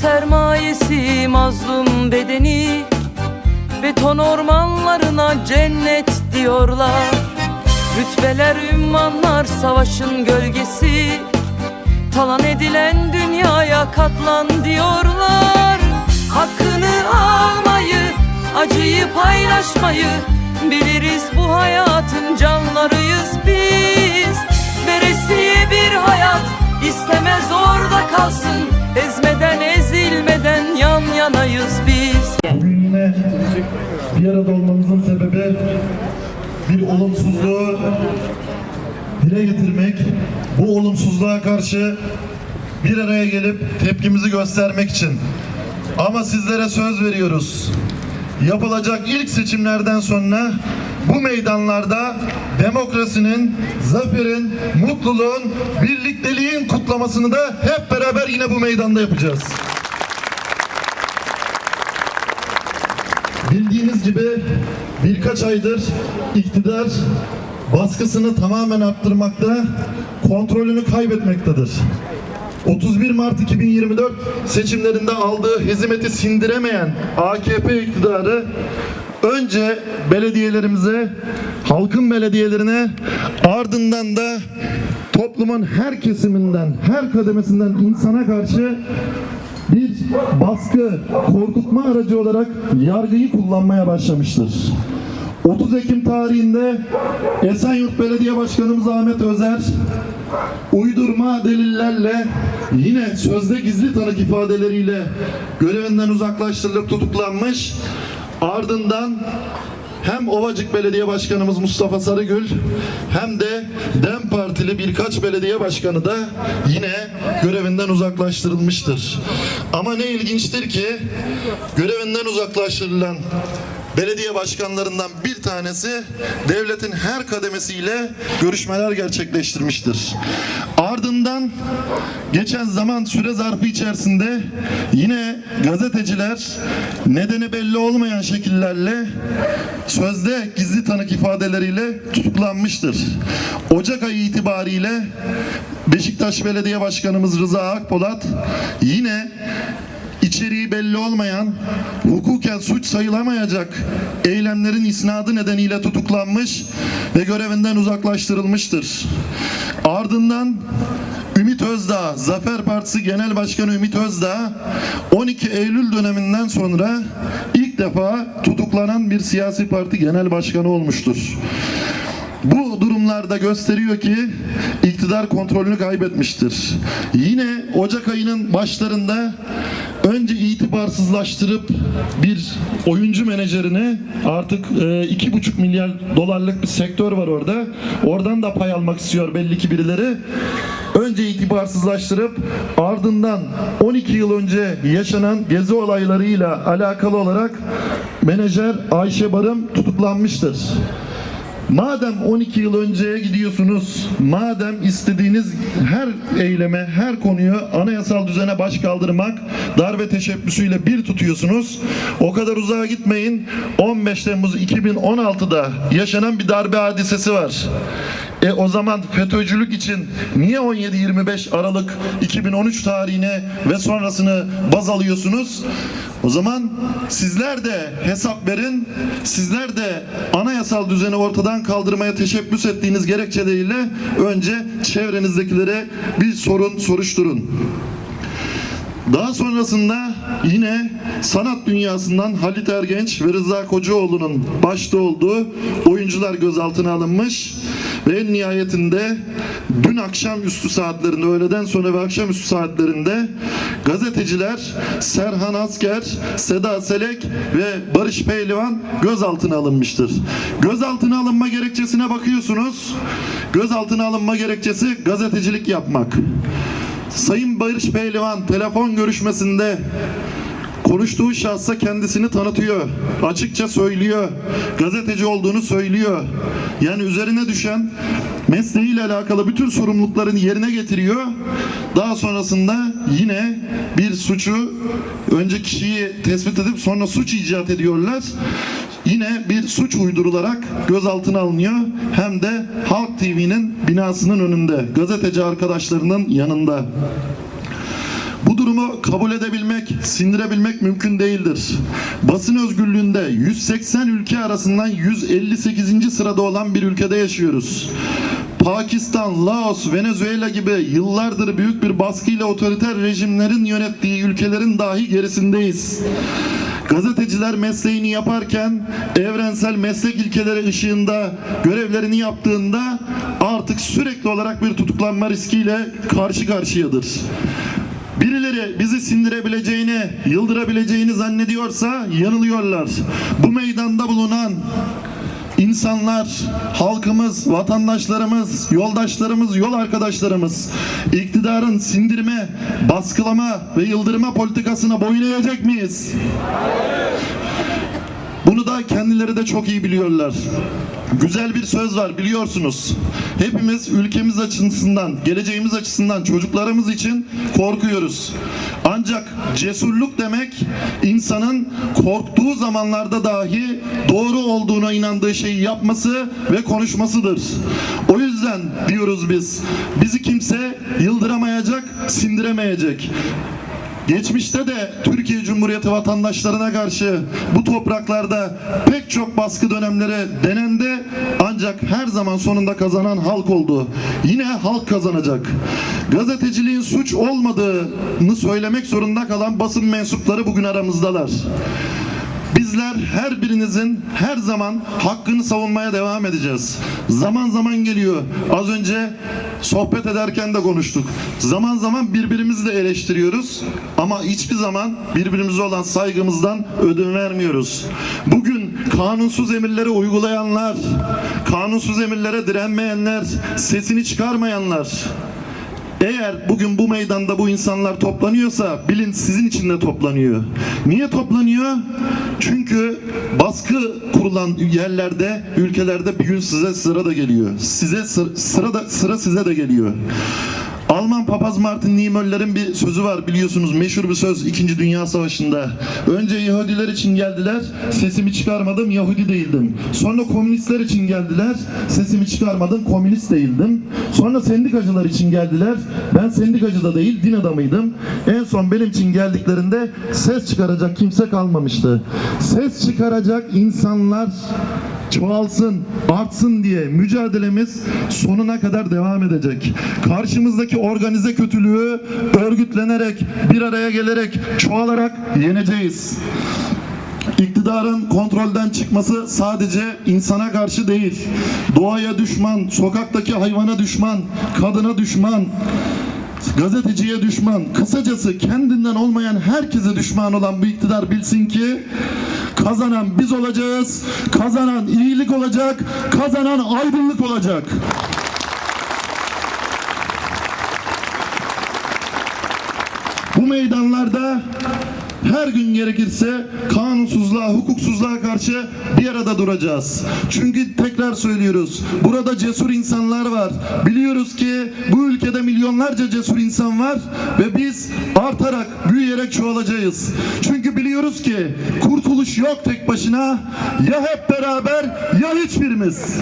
sermayesi mazlum bedeni Beton ormanlarına cennet diyorlar. Rütbeler ünvanlar savaşın gölgesi Talan edilen dünyaya katlan diyorlar. Hakkını almayı, acıyı paylaşmayı Biliriz bu hayatın canlarıyız biz. Veresiye bir hayat istemez orada kalsın Ezmeden yan yanayız biz Bugün yine bir arada olmamızın sebebi bir olumsuzluğu dile getirmek. Bu olumsuzluğa karşı bir araya gelip tepkimizi göstermek için. Ama sizlere söz veriyoruz. Yapılacak ilk seçimlerden sonra bu meydanlarda demokrasinin, zaferin, mutluluğun, birlikteliğin kutlamasını da hep beraber yine bu meydanda yapacağız. Bildiğiniz gibi birkaç aydır iktidar baskısını tamamen arttırmakta, kontrolünü kaybetmektedir. 31 Mart 2024 seçimlerinde aldığı hezimeti sindiremeyen AKP iktidarı önce belediyelerimize, halkın belediyelerine ardından da toplumun her kesiminden, her kademesinden insana karşı bir baskı, korkutma aracı olarak yargıyı kullanmaya başlamıştır. 30 Ekim tarihinde Esenyurt Belediye Başkanımız Ahmet Özer uydurma delillerle yine sözde gizli tanık ifadeleriyle görevinden uzaklaştırılıp tutuklanmış. Ardından hem Ovacık Belediye Başkanımız Mustafa Sarıgül hem de DEM Partili birkaç belediye başkanı da yine görevinden uzaklaştırılmıştır. Ama ne ilginçtir ki görevinden uzaklaştırılan belediye başkanlarından bir tanesi devletin her kademesiyle görüşmeler gerçekleştirmiştir. Ardından geçen zaman süre zarfı içerisinde yine gazeteciler nedeni belli olmayan şekillerle sözde gizli tanık ifadeleriyle tutuklanmıştır. Ocak ayı itibariyle Beşiktaş Belediye Başkanımız Rıza Akpolat yine içeriği belli olmayan, hukuken suç sayılamayacak eylemlerin isnadı nedeniyle tutuklanmış ve görevinden uzaklaştırılmıştır. Ardından Ümit Özdağ, Zafer Partisi Genel Başkanı Ümit Özdağ 12 Eylül döneminden sonra ilk defa tutuklanan bir siyasi parti genel başkanı olmuştur. Bu durumlarda gösteriyor ki iktidar kontrolünü kaybetmiştir. Yine Ocak ayının başlarında önce itibarsızlaştırıp bir oyuncu menajerini artık e, iki buçuk milyar dolarlık bir sektör var orada. Oradan da pay almak istiyor belli ki birileri. Önce itibarsızlaştırıp ardından 12 yıl önce yaşanan gezi olaylarıyla alakalı olarak menajer Ayşe Barım tutuklanmıştır. Madem 12 yıl önceye gidiyorsunuz, madem istediğiniz her eyleme, her konuyu anayasal düzene baş kaldırmak, darbe teşebbüsüyle bir tutuyorsunuz, o kadar uzağa gitmeyin. 15 Temmuz 2016'da yaşanan bir darbe hadisesi var. E o zaman FETÖ'cülük için niye 17-25 Aralık 2013 tarihine ve sonrasını baz alıyorsunuz? O zaman sizler de hesap verin, sizler de anayasal düzeni ortadan kaldırmaya teşebbüs ettiğiniz gerekçeleriyle önce çevrenizdekilere bir sorun soruşturun. Daha sonrasında yine sanat dünyasından Halit Ergenç ve Rıza Kocaoğlu'nun başta olduğu oyuncular gözaltına alınmış ve en nihayetinde dün akşam üstü saatlerinde, öğleden sonra ve akşamüstü saatlerinde gazeteciler Serhan Asker, Seda Selek ve Barış Pehlivan gözaltına alınmıştır. Gözaltına alınma gerekçesine bakıyorsunuz. Gözaltına alınma gerekçesi gazetecilik yapmak. Sayın Barış Pehlivan telefon görüşmesinde konuştuğu şahsa kendisini tanıtıyor. Açıkça söylüyor. Gazeteci olduğunu söylüyor. Yani üzerine düşen mesleğiyle alakalı bütün sorumluluklarını yerine getiriyor. Daha sonrasında yine bir suçu önce kişiyi tespit edip sonra suç icat ediyorlar. Yine bir suç uydurularak gözaltına alınıyor. Hem de Halk TV'nin binasının önünde. Gazeteci arkadaşlarının yanında. Durumu kabul edebilmek, sindirebilmek mümkün değildir. Basın özgürlüğünde 180 ülke arasından 158. sırada olan bir ülkede yaşıyoruz. Pakistan, Laos, Venezuela gibi yıllardır büyük bir baskıyla otoriter rejimlerin yönettiği ülkelerin dahi gerisindeyiz. Gazeteciler mesleğini yaparken evrensel meslek ilkeleri ışığında görevlerini yaptığında artık sürekli olarak bir tutuklanma riskiyle karşı karşıyadır. Birileri bizi sindirebileceğini, yıldırabileceğini zannediyorsa yanılıyorlar. Bu meydanda bulunan insanlar, halkımız, vatandaşlarımız, yoldaşlarımız, yol arkadaşlarımız iktidarın sindirme, baskılama ve yıldırma politikasına boyun eğecek miyiz? Bunu da kendileri de çok iyi biliyorlar. Güzel bir söz var biliyorsunuz. Hepimiz ülkemiz açısından, geleceğimiz açısından çocuklarımız için korkuyoruz. Ancak cesurluk demek insanın korktuğu zamanlarda dahi doğru olduğuna inandığı şeyi yapması ve konuşmasıdır. O yüzden diyoruz biz, bizi kimse yıldıramayacak, sindiremeyecek. Geçmişte de Türkiye Cumhuriyeti vatandaşlarına karşı bu topraklarda pek çok baskı dönemleri denendi ancak her zaman sonunda kazanan halk oldu. Yine halk kazanacak. Gazeteciliğin suç olmadığını söylemek zorunda kalan basın mensupları bugün aramızdalar. Bizler her birinizin her zaman hakkını savunmaya devam edeceğiz. Zaman zaman geliyor. Az önce sohbet ederken de konuştuk. Zaman zaman birbirimizi de eleştiriyoruz ama hiçbir zaman birbirimize olan saygımızdan ödün vermiyoruz. Bugün kanunsuz emirleri uygulayanlar, kanunsuz emirlere direnmeyenler, sesini çıkarmayanlar eğer bugün bu meydanda bu insanlar toplanıyorsa bilin sizin için de toplanıyor. Niye toplanıyor? Çünkü baskı kurulan yerlerde, ülkelerde bir gün size sıra da geliyor. Size sıra, sıra da sıra size de geliyor. Alman papaz Martin Niemöller'in bir sözü var biliyorsunuz meşhur bir söz 2. Dünya Savaşı'nda. Önce Yahudiler için geldiler, sesimi çıkarmadım, Yahudi değildim. Sonra komünistler için geldiler, sesimi çıkarmadım, komünist değildim. Sonra sendikacılar için geldiler, ben sendikacı da değil, din adamıydım. En son benim için geldiklerinde ses çıkaracak kimse kalmamıştı. Ses çıkaracak insanlar çoğalsın, artsın diye mücadelemiz sonuna kadar devam edecek. Karşımızdaki organize kötülüğü örgütlenerek, bir araya gelerek, çoğalarak yeneceğiz. İktidarın kontrolden çıkması sadece insana karşı değil, doğaya düşman, sokaktaki hayvana düşman, kadına düşman, gazeteciye düşman, kısacası kendinden olmayan herkese düşman olan bu iktidar bilsin ki kazanan biz olacağız, kazanan iyilik olacak, kazanan aydınlık olacak. Bu meydanlarda her gün gerekirse kanunsuzluğa, hukuksuzluğa karşı bir arada duracağız. Çünkü tekrar söylüyoruz. Burada cesur insanlar var. Biliyoruz ki bu ülkede milyonlarca cesur insan var ve biz artarak, büyüyerek çoğalacağız. Çünkü biliyoruz ki kurtuluş yok tek başına. Ya hep beraber ya hiçbirimiz.